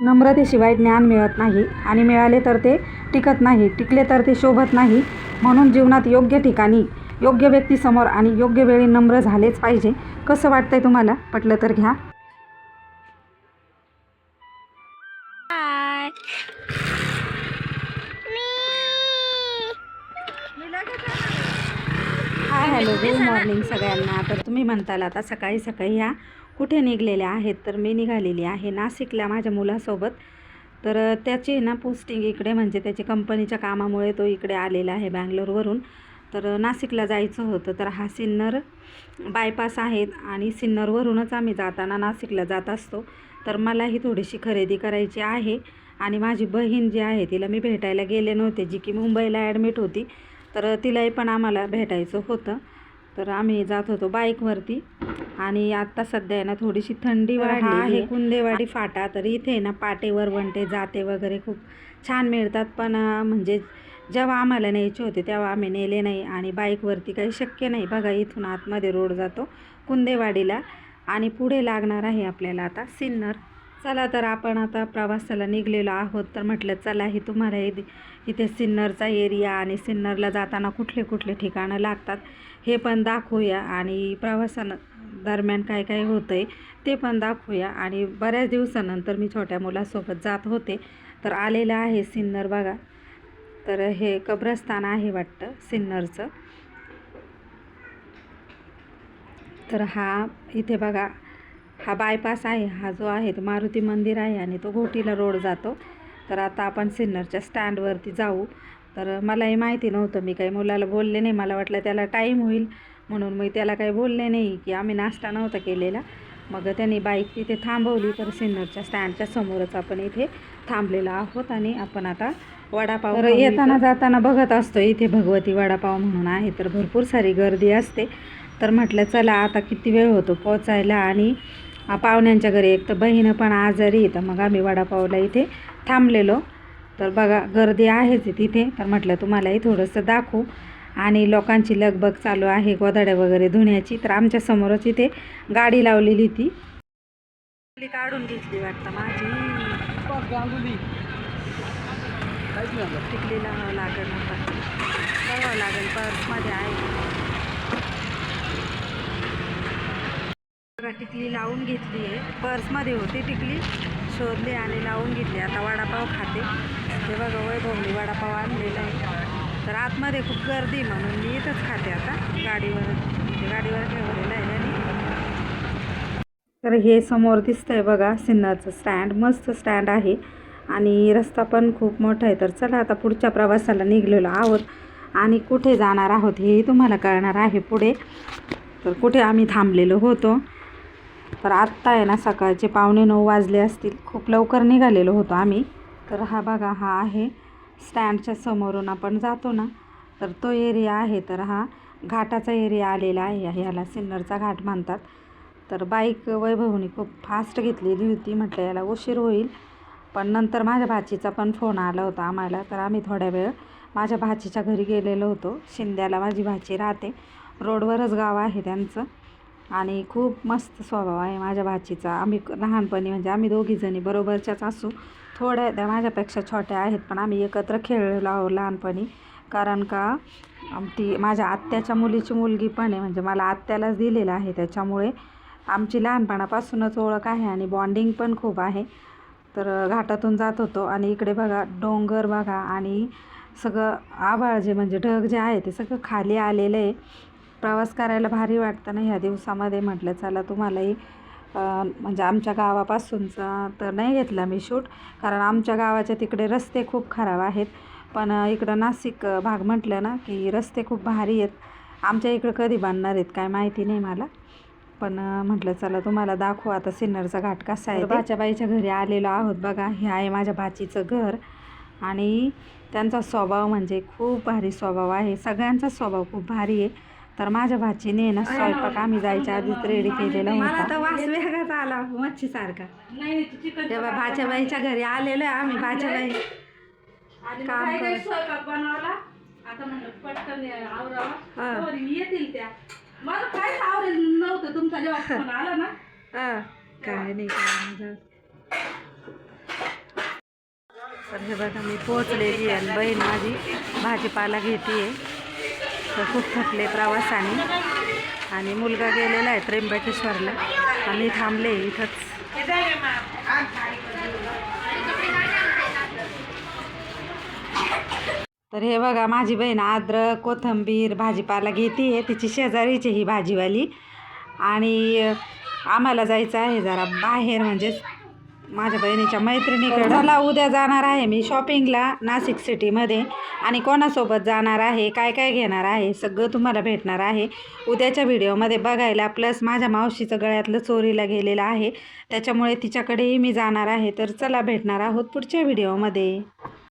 नम्रतेशिवाय ज्ञान मिळत नाही. आणि मिळाले तर ते टिकत नाही टिकले तर ते शोभत नाही. म्हणून जीवनात योग्य ठिकाणी योग्य व्यक्तीसमोर आणि योग्य वेळी नम्र झालेच पाहिजे. कसं वाटतंय तुम्हाला? पटलं तर घ्या. Hi hi hello good morning सगळ्यांना. तर तुम्ही म्हणताल आता सकाळी सकाळी ह्या कुठे निघलेल्या आहेत तर मी निघालेली आहे नाशिकला माझ्या मुलासोबत. तर त्याची ना पोस्टिंग इकडे म्हणजे त्याची कंपनीच्या कामामुळे तो इकडे आलेला आहे बँगलोरवरून. तर नाशिकला जायचं होतं तर हा सिन्नर बायपास आहेत आणि सिन्नरवरूनच आम्ही जाताना नाशिकला जात असतो. तर मलाही थोडीशी खरेदी करायची आहे आणि माझी बहीण जी आहे तिला मी भेटायला गेले नव्हते जी की मुंबईला ॲडमिट होती. तर तिलाही पण आम्हाला भेटायचं होतं. तर आम्ही जात होतो बाईकवरती. आणि आत्ता सध्या आहे ना थोडीशी थंडी वाढली आहे. कुंदेवाडी फाटा तर इथे ना पाटे वरवंटे जाते वगैरे खूप छान मिळतात. पण म्हणजे जेव्हा आम्हाला न्यायचे होते तेव्हा आम्ही नेले नाही. आणि बाईकवरती काही शक्य नाही. बघा इथून आतमध्ये रोड जातो कुंदेवाडीला. आणि पुढे लागणार आहे आपल्याला आता सिन्नर. चला तर आपण आता प्रवासाला निघलेलो आहोत. तर म्हटलं चला ही तुम्हाला इथे इथे सिन्नरचा एरिया आणि सिन्नरला जाताना कुठले कुठले ठिकाणं लागतात हे पण दाखवूया आणि प्रवासानं दरम्यान काय काय होतं आहे ते पण दाखवूया. आणि बऱ्याच दिवसानंतर मी छोट्या मुलासोबत जात होते. तर आलेलं आहे सिन्नर बघा. तर हे कब्रस्तान आहे वाटतं सिन्नरचं. तर हा इथे बघा हा बायपास आहे हा जो आहे तो मारुती मंदिर आहे आणि तो घोटीला रोड जातो. तर आता आपण सिन्नरच्या स्टँडवरती जाऊ. तर मलाही माहिती नव्हतं मी काही मुलाला बोलले नाही. मला वाटलं त्याला टाईम होईल. म्हणून मी त्याला काही बोलले नाही की आम्ही नाश्ता नव्हता केलेला. मग त्यांनी बाईक तिथे थांबवली. तर सिन्नरच्या स्टँडच्या समोरच आपण इथे थांबलेलो आहोत आणि आपण आता वडापाव तर येताना जाताना बघत असतो इथे भगवती वडापाव म्हणून आहे. तर भरपूर सारी गर्दी असते. तर म्हटलं चला आता किती वेळ होतो पोचायला आणि पाहुण्यांच्या घरी एक तर बहीण पण आजारी तर मग आम्ही वडापावला इथे थांबलेलो. तर बघा गर्दी आहेच तिथे. तर म्हटलं तुम्हालाही थोडंसं दाखवू. आणि लोकांची लगबग चालू आहे गोदाड्या वगैरे धुण्याची. तर आमच्या समोरच इथे गाडी लावलेली ती. काढून घेतली वाटतं माझी. टिकली लावावं लागेल बघावं लागेल पर्समध्ये आहे. बघा टिकली लावून घेतली आहे. पर्समध्ये होती टिकली शोधली आणि लावून घेतली. आता वडापाव खाते. ते बघा वैभवनी वडापाव आणलेला आहे. तर आतमध्ये खूप गर्दी म्हणून मी इथंच खाते आता. गाडीवर म्हणजे गाडीवर ठेवलेलं आहे आणि तर हे समोर दिसतंय बघा सिन्नरचं स्टँड. मस्त स्टँड आहे. आणि रस्ता पण खूप मोठा आहे. तर चला आता पुढच्या प्रवासाला निघलेलो आहोत. आणि कुठे जाणार आहोत हेही तुम्हाला कळणार आहे पुढे. तर कुठे आम्ही थांबलेलो होतो. तर आत्ता आहे ना सकाळचे पावणे नऊ वाजले असतील. खूप लवकर निघालेलो होतो आम्ही. तर हा बघा हा आहे स्टँडच्या समोरून आपण जातो ना तर तो एरिया आहे. तर हा घाटाचा एरिया आलेला आहे. ह्याला सिन्नरचा घाट मानतात तर बाईक वैभवनी खूप फास्ट घेतलेली होती. म्हटलं याला उशीर होईल. पण नंतर माझ्या भाचीचा पण फोन आला होता आम्हाला. तर आम्ही थोड्या वेळ माझ्या भाचीच्या घरी गेलेलो होतो. शिंद्याला माझी भाची राहते. रोडवरच गाव आहे त्यांचं. आणि खूप मस्त स्वभाव आहे माझ्या भाचीचा. आम्ही लहानपणी म्हणजे आम्ही दोघीजणी बरोबरच्याच असू. थोड्या त्या माझ्यापेक्षा छोट्या आहेत पण आम्ही एकत्र खेळलो आहो लहानपणी. कारण का ती माझ्या आत्याच्या मुलीची मुलगी पण आहे म्हणजे मला आत्यालाच दिलेलं आहे. त्याच्यामुळे आमची लहानपणापासूनच ओळख आहे आणि बॉन्डिंग पण खूप आहे. तर घाटातून जात होतो आणि इकडे बघा डोंगर बघा आणि सगळं आभाळ जे म्हणजे ढग जे आहे ते सगळं खाली आलेलं आहे. प्रवास करायला भारी वाटतं ना ह्या दिवसामध्ये म्हटलं चला तुम्हालाही म्हणजे आमच्या गावापासूनचा तर नाही घेतला मी शूट कारण आमच्या गावाच्या तिकडे रस्ते खूप खराब आहेत. पण इकडं नाशिक भाग म्हटलं ना की रस्ते खूप भारी आहेत. आमच्या इकडं कधी बांधणार आहेत काय माहिती नाही मला. पण म्हटलं चला तुम्हाला दाखवू आता सिन्नरचा घाट कसा आहे बाच्या बाईच्या घरी आलेलो आहोत बघा हे आहे माझ्या भाचीचं घर. आणि त्यांचा स्वभाव म्हणजे खूप भारी स्वभाव आहे. सगळ्यांचा स्वभाव खूप भारी आहे. तर माझ्या भाचीने ना स्वयंपाक आम्ही जायच्या आधीच रेडी केलेला होता. आता वास वेगळाच आला मच्छी सारखा तेव्हा भाच्याबाईच्या घरी आलेलो आहे आम्ही. भाच्याबाई काम काय काय करत. स्वयंपाक बनवला? आता म्हणलं पटकन हा. आवरावा तर येतील त्या. माझं काहीच आवरेल नव्हतं. तुमचा जेव्हा फोन आला ना. हा, काय नाही काय नाही जाऊ. दे. तर हे बघा मी पोहोचलेली आहे आणि बहीण माझी भाजीपाला घेते असं खूप थकले प्रवासाने. आणि मुलगा गेलेला आहे त्र्यंबकेश्वरला. आणि थांबले इथंच. तर हे बघा माझी बहीण अद्रक कोथंबीर भाजीपाला घेते आहे तिची शेजारीची ही भाजीवाली. आणि आम्हाला जायचं आहे जरा बाहेर म्हणजेच माझ्या बहिणीच्या मैत्रिणीकडे. मला उद्या जाणार आहे मी शॉपिंगला नाशिक सिटीमध्ये आणि कोणासोबत जाणार आहे काय काय घेणार आहे सगळं तुम्हाला भेटणार आहे. उद्याच्या व्हिडिओमध्ये बघायला प्लस माझ्या मावशीचं गळ्यातलं चोरीला गेलेलं आहे. त्याच्यामुळे तिच्याकडेही मी जाणार आहे. तर चला भेटणार आहोत पुढच्या व्हिडिओमध्ये